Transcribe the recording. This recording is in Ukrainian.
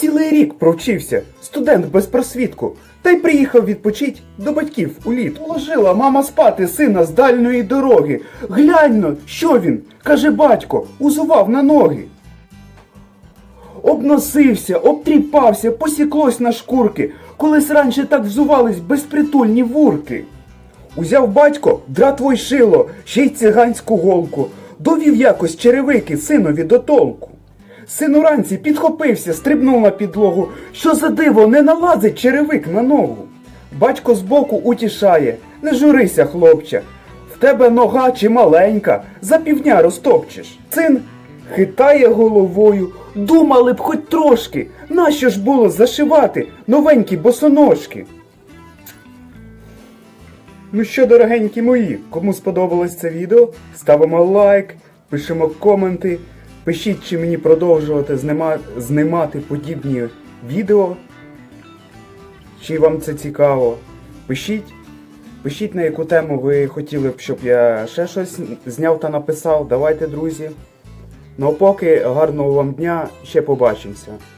Цілий рік провчився, студент без просвітку, та й приїхав відпочить до батьків у літ. Положила мама спати сина з дальної дороги. Глянь но, що він, каже батько, узував на ноги. Обносився, обтріпався, посіклось на шкурки, колись раніше так взувались безпритульні вурки. Узяв батько дратво й шило, ще й циганську голку, довів якось черевики синові до толку. Син уранці підхопився, стрибнув на підлогу. Що за диво, не налазить черевик на ногу. Батько збоку утішає, не журися, хлопче. В тебе нога чи маленька, за півдня розтопчеш. Син хитає головою, думали б хоч трошки, нащо ж було зашивати новенькі босоножки. Ну що, дорогенькі мої, кому сподобалось це відео, ставимо лайк, пишемо коменти, пишіть, чи мені продовжувати знімати, подібні відео. Чи вам це цікаво? Пишіть. Пишіть, на яку тему ви хотіли б, щоб я ще щось зняв та написав. Давайте, друзі. Ну а поки гарного вам дня, ще побачимося.